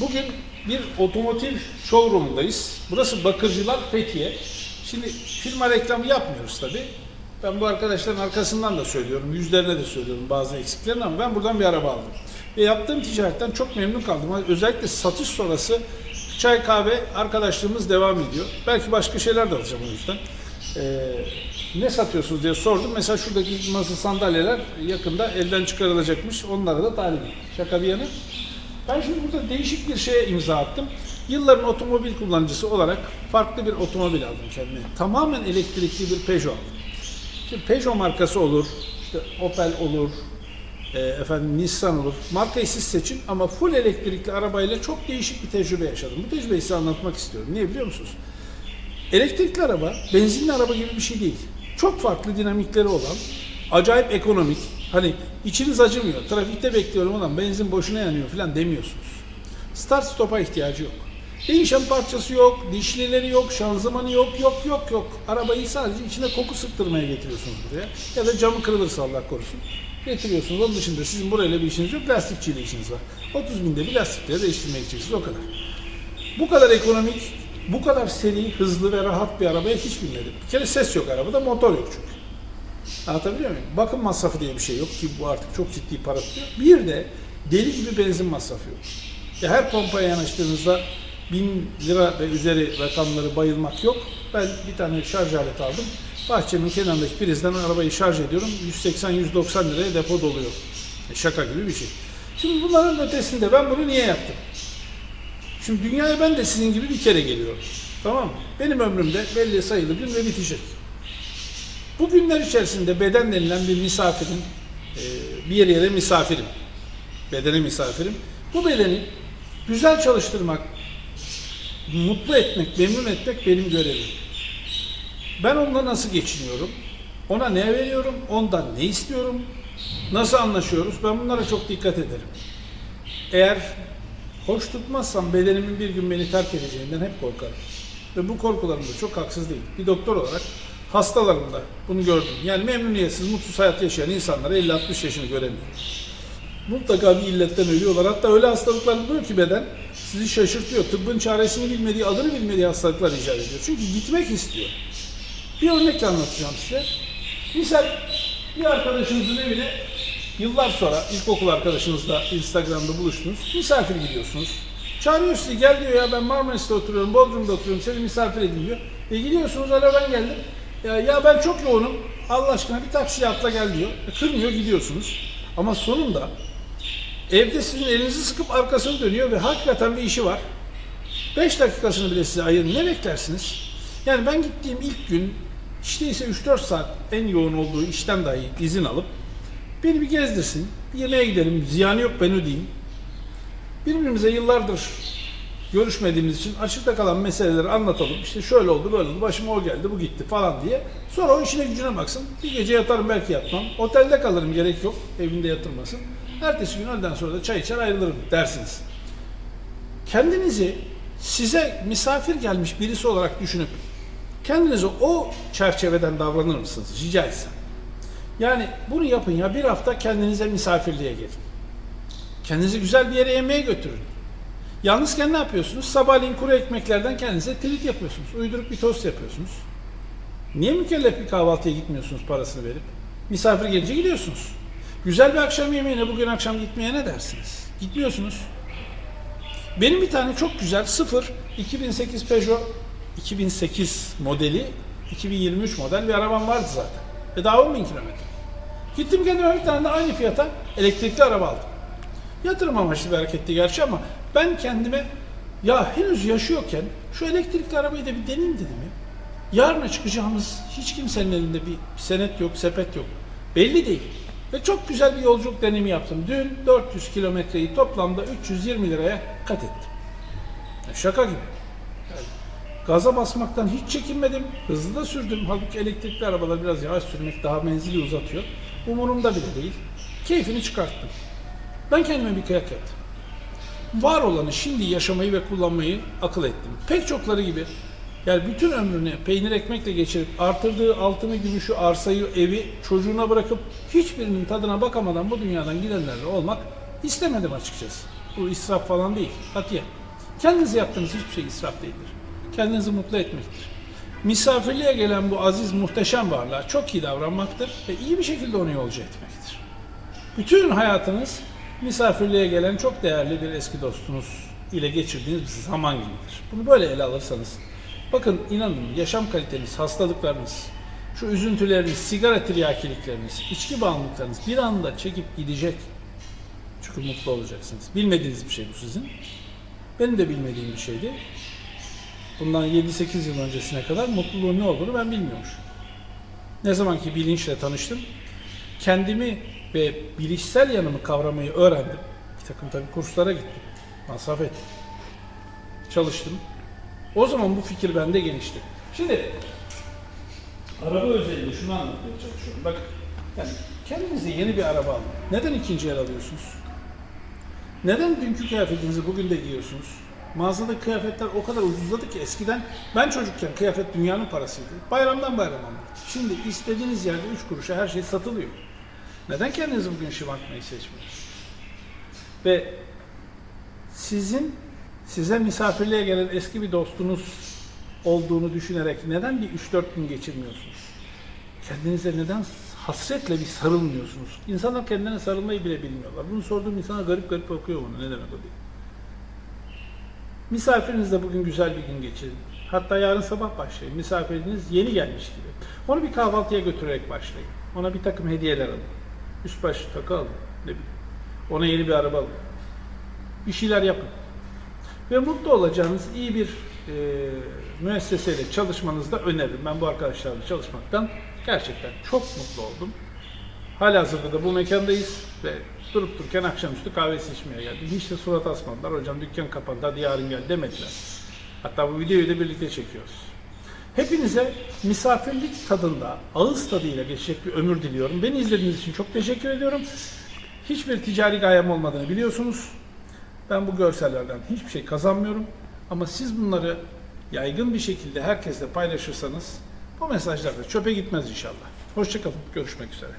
Bugün bir otomotiv showroom'dayız. Burası Bakırcılar Fethiye. Şimdi firma reklamı yapmıyoruz tabi. Ben bu arkadaşların arkasından da söylüyorum, yüzlerine de söylüyorum bazı eksiklerini ama ben buradan bir araba aldım. Ve yaptığım ticaretten çok memnun kaldım. Özellikle satış sonrası çay kahve arkadaşlığımız devam ediyor. Belki başka şeyler de alacağım o yüzden. Ee, ne satıyorsunuz diye sordum. Mesela şuradaki masa sandalyeler yakında elden çıkarılacakmış. Onlara da talibim. Şaka bir yana. Ben şimdi burada değişik bir şeye imza attım. Yılların otomobil kullanıcısı olarak farklı bir otomobil aldım kendime. Tamamen elektrikli bir Peugeot aldım. Şimdi Peugeot markası olur, işte Opel olur, e, efendim Nissan olur. Markayı siz seçin ama full elektrikli arabayla çok değişik bir tecrübe yaşadım. Bu tecrübeyi size anlatmak istiyorum. Niye biliyor musunuz? Elektrikli araba, benzinli araba gibi bir şey değil. Çok farklı dinamikleri olan, acayip ekonomik. Hani içiniz acımıyor. Trafikte bekliyorum olan benzin boşuna yanıyor falan demiyorsunuz. Start stop'a ihtiyacı yok. Değişen parçası yok, dişlileri yok, şanzımanı yok, yok yok yok. Arabayı sadece içine koku sıktırmaya getiriyorsunuz buraya. Ya da camı kırılırsa Allah korusun. Getiriyorsunuz. Onun dışında sizin burayla bir işiniz yok, lastikçiyle işiniz var. 30 binde bir lastikleri değiştirmeye gideceksiniz o kadar. Bu kadar ekonomik, bu kadar seri, hızlı ve rahat bir arabaya hiç binmedim. Bir kere ses yok arabada, motor yok çünkü. Anlatabiliyor muyum? Bakım masrafı diye bir şey yok ki bu artık çok ciddi para tutuyor. Bir de deli gibi benzin masrafı yok. Ya her pompaya yanaştığınızda 1000 lira ve üzeri rakamları bayılmak yok. Ben bir tane şarj aleti aldım. Bahçemin kenarındaki prizden arabayı şarj ediyorum. 180-190 liraya depo doluyor. E şaka gibi bir şey. Şimdi bunların ötesinde ben bunu niye yaptım? Şimdi dünyaya ben de sizin gibi bir kere geliyorum. Tamam mı? Benim ömrümde belli sayılı gün ve bitecek. Bu günler içerisinde beden denilen bir misafirin, e, bir yere misafirim. Bedene misafirim. Bu bedeni güzel çalıştırmak, mutlu etmek, memnun etmek benim görevim. Ben onunla nasıl geçiniyorum? Ona ne veriyorum? Ondan ne istiyorum? Nasıl anlaşıyoruz? Ben bunlara çok dikkat ederim. Eğer hoş tutmazsam bedenimin bir gün beni terk edeceğinden hep korkarım. Ve bu korkularım da çok haksız değil. Bir doktor olarak hastalarımda bunu gördüm. Yani memnuniyetsiz, mutsuz hayat yaşayan insanlara 50-60 yaşını göremiyorum. Mutlaka bir illetten ölüyorlar. Hatta öyle hastalıklar buluyor ki beden sizi şaşırtıyor. Tıbbın çaresini bilmediği, adını bilmediği hastalıklar icat ediyor. Çünkü gitmek istiyor. Bir örnekle anlatacağım size. Misal bir arkadaşınızın evine yıllar sonra ilkokul arkadaşınızla Instagram'da buluştunuz. Misafir gidiyorsunuz. Çağırıyor sizi gel diyor ya ben Marmaris'te oturuyorum, Bodrum'da oturuyorum seni misafir edin diyor. E gidiyorsunuz hala ben geldim. Ya, ya ben çok yoğunum Allah aşkına bir taksiye atla gel diyor. E, kırmıyor gidiyorsunuz. Ama sonunda evde sizin elinizi sıkıp arkasını dönüyor ve hakikaten bir işi var. 5 dakikasını bile size ayırın. Ne beklersiniz? Yani ben gittiğim ilk gün işte ise 3-4 saat en yoğun olduğu işten dahi izin alıp beni bir gezdirsin. Bir yemeğe gidelim. Ziyanı yok ben ödeyeyim. Birbirimize yıllardır görüşmediğimiz için açıkta kalan meseleleri anlatalım. İşte şöyle oldu, böyle oldu, başıma o geldi, bu gitti falan diye. Sonra o işine gücüne baksın. Bir gece yatarım belki yatmam. Otelde kalırım gerek yok. Evinde yatırmasın. Ertesi gün öğleden sonra da çay içer ayrılırım dersiniz. Kendinizi size misafir gelmiş birisi olarak düşünüp kendinize o çerçeveden davranır mısınız? Rica etsem. Yani bunu yapın ya bir hafta kendinize misafirliğe gelin. Kendinizi güzel bir yere yemeğe götürün. Yalnızken ne yapıyorsunuz? Sabahleyin kuru ekmeklerden kendinize trit yapıyorsunuz. Uydurup bir tost yapıyorsunuz. Niye mükellef bir kahvaltıya gitmiyorsunuz parasını verip? Misafir gelince gidiyorsunuz. Güzel bir akşam yemeğine bugün akşam gitmeye ne dersiniz? Gitmiyorsunuz. Benim bir tane çok güzel sıfır 2008 Peugeot 2008 modeli 2023 model bir arabam vardı zaten. Ve daha 10 bin kilometre. Gittim kendime bir tane de aynı fiyata elektrikli araba aldım. Yatırım amaçlı bir hareketti gerçi ama ben kendime ya henüz yaşıyorken şu elektrikli arabayı da bir deneyeyim dedim ya. Yarına çıkacağımız hiç kimsenin elinde bir senet yok, sepet yok. Belli değil. Ve çok güzel bir yolculuk deneyimi yaptım. Dün 400 kilometreyi toplamda 320 liraya kat ettim. Şaka gibi. Yani gaza basmaktan hiç çekinmedim. Hızlı da sürdüm. Halbuki elektrikli arabalar biraz yavaş sürmek daha menzili uzatıyor. Umurumda bile değil. Keyfini çıkarttım. Ben kendime bir kıyak yaptım. Var olanı şimdi yaşamayı ve kullanmayı akıl ettim. Pek çokları gibi yani bütün ömrünü peynir ekmekle geçirip artırdığı altını, gümüşü, arsayı, evi çocuğuna bırakıp hiçbirinin tadına bakamadan bu dünyadan gidenlerle olmak istemedim açıkçası. Bu israf falan değil. Katiyen. Kendiniz yaptığınız hiçbir şey israf değildir. Kendinizi mutlu etmektir. Misafirliğe gelen bu aziz muhteşem varlığa çok iyi davranmaktır ve iyi bir şekilde onu yolcu etmektir. Bütün hayatınız misafirliğe gelen çok değerli bir eski dostunuz ile geçirdiğiniz bir zaman gibidir. Bunu böyle ele alırsanız, bakın inanın yaşam kaliteniz, hastalıklarınız, şu üzüntüleriniz, sigara tiryakilikleriniz, içki bağımlılıklarınız bir anda çekip gidecek. Çünkü mutlu olacaksınız. Bilmediğiniz bir şey bu sizin. Benim de bilmediğim bir şeydi. Bundan 7-8 yıl öncesine kadar mutluluğun ne olduğunu ben bilmiyormuşum. Ne zaman ki bilinçle tanıştım, kendimi ve bilişsel yanımı kavramayı öğrendim. Bir takım tabii kurslara gittim, masraf ettim, çalıştım. O zaman bu fikir bende gelişti. Şimdi araba özelinde şunu anlatmaya çalışıyorum. Bak yani kendinize yeni bir araba alın. Neden ikinci el alıyorsunuz? Neden dünkü kıyafetinizi bugün de giyiyorsunuz? Mağazada kıyafetler o kadar ucuzladı ki eskiden ben çocukken kıyafet dünyanın parasıydı. Bayramdan alırdık. Şimdi istediğiniz yerde 3 kuruşa her şey satılıyor. Neden kendinizi bugün şımartmayı seçmiyorsunuz? Ve sizin size misafirliğe gelen eski bir dostunuz olduğunu düşünerek neden bir 3-4 gün geçirmiyorsunuz? Kendinize neden hasretle bir sarılmıyorsunuz? İnsanlar kendine sarılmayı bile bilmiyorlar. Bunu sorduğum insana garip garip bakıyor bana. Ne demek o diye. Misafirinizle bugün güzel bir gün geçirin. Hatta yarın sabah başlayın. Misafiriniz yeni gelmiş gibi. Onu bir kahvaltıya götürerek başlayın. Ona bir takım hediyeler alın. Üst baş takı alın. Ne bileyim. Ona yeni bir araba alın. Bir şeyler yapın. Ve mutlu olacağınız iyi bir e, müesseseyle çalışmanızı da öneririm. Ben bu arkadaşlarla çalışmaktan gerçekten çok mutlu oldum. Halihazırda da bu mekandayız ve durup dururken akşamüstü kahvesi içmeye geldik. Hiç de surat asmadılar. Hocam dükkan kapandı, hadi yarın gel demediler. Hatta bu videoyu da birlikte çekiyoruz. Hepinize misafirlik tadında, ağız tadıyla geçecek bir ömür diliyorum. Beni izlediğiniz için çok teşekkür ediyorum. Hiçbir ticari gayem olmadığını biliyorsunuz. Ben bu görsellerden hiçbir şey kazanmıyorum. Ama siz bunları yaygın bir şekilde herkesle paylaşırsanız bu mesajlar da çöpe gitmez inşallah. Hoşçakalın. Görüşmek üzere.